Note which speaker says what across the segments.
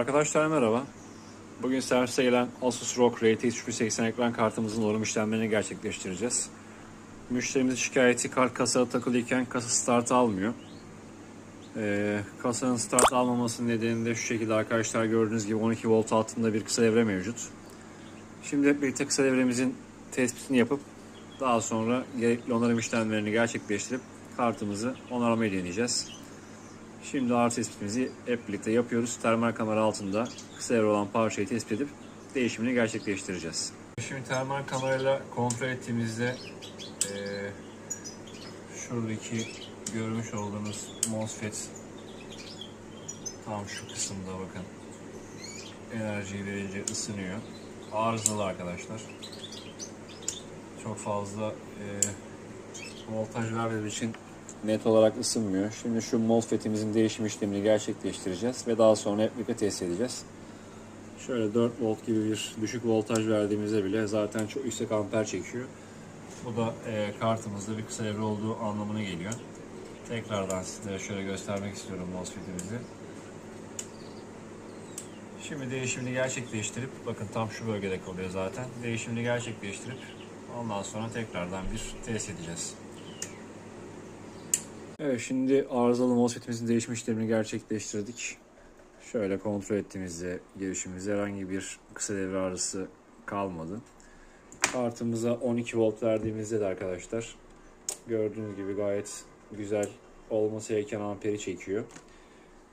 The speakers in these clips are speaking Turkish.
Speaker 1: Arkadaşlar merhaba. Bugün servise gelen Asus ROG RTX 380 ekran kartımızın onarım işlemlerini gerçekleştireceğiz. Müşterimizin şikayeti kart kasaya takılıyken kasa start almıyor. Ee, kasanın start almamasının nedeni de şu şekilde arkadaşlar gördüğünüz gibi 12 volt altında bir kısa devre mevcut. Şimdi hep birlikte kısa devremizin tespitini yapıp daha sonra gerekli onarım işlemlerini gerçekleştirip kartımızı onarmayı deneyeceğiz. Şimdi ağrı tespitimizi hep birlikte yapıyoruz. Termal kamera altında kısa devre olan parçayı tespit edip değişimini gerçekleştireceğiz. Şimdi termal kamerayla kontrol ettiğimizde eee şuradaki görmüş olduğunuz MOSFET tam şu kısımda bakın enerjiyi verince ısınıyor. Arızalı arkadaşlar. Çok fazla eee voltaj vermediği için net olarak ısınmıyor. Şimdi şu MOSFET'imizin değişim işlemini gerçekleştireceğiz ve daha sonra birlikte test edeceğiz. Şöyle 4 volt gibi bir düşük voltaj verdiğimizde bile zaten çok yüksek amper çekiyor. Bu da e, kartımızda bir kısa devre olduğu anlamına geliyor. Tekrardan sizlere şöyle göstermek istiyorum MOSFET'imizi. Şimdi değişimini gerçekleştirip, bakın tam şu bölgede kalıyor zaten. Değişimini gerçekleştirip ondan sonra tekrardan bir test edeceğiz. Evet şimdi arızalı MOSFET'imizin değişim işlemini gerçekleştirdik. Şöyle kontrol ettiğimizde girişimizde herhangi bir kısa devre arızası kalmadı. Kartımıza 12 volt verdiğimizde de arkadaşlar gördüğünüz gibi gayet güzel olması gereken amperi çekiyor.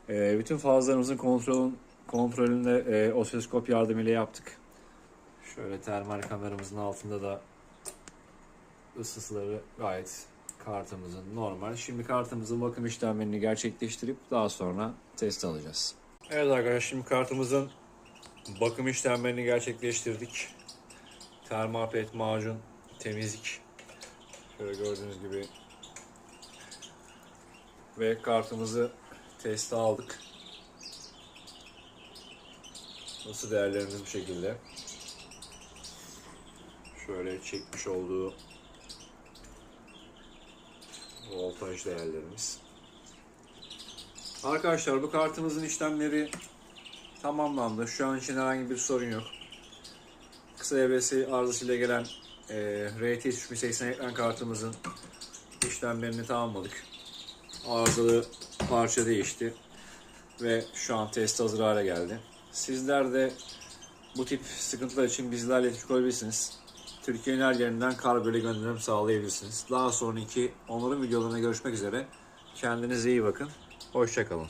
Speaker 1: Ee, bütün fazlarımızın kontrolün, kontrolünde e, osiloskop yardımıyla yaptık. Şöyle termal kameramızın altında da ısısları gayet kartımızın normal. Şimdi kartımızın bakım işlemlerini gerçekleştirip daha sonra test alacağız. Evet arkadaşlar şimdi kartımızın bakım işlemlerini gerçekleştirdik. Termal pet macun, temizlik. Şöyle gördüğünüz gibi. Ve kartımızı teste aldık. Nasıl değerlerimiz bu şekilde. Şöyle çekmiş olduğu voltaj değerlerimiz. Arkadaşlar bu kartımızın işlemleri tamamlandı. Şu an için herhangi bir sorun yok. Kısa devresi arızasıyla gelen e, RTX 3080 ekran kartımızın işlemlerini tamamladık. Arızalı parça değişti ve şu an test hazır hale geldi. Sizler de bu tip sıkıntılar için bizlerle iletişim kurabilirsiniz. Türkiye'nin her yerinden kargo ile gönderim sağlayabilirsiniz. Daha sonraki onların videolarına görüşmek üzere. Kendinize iyi bakın. Hoşçakalın.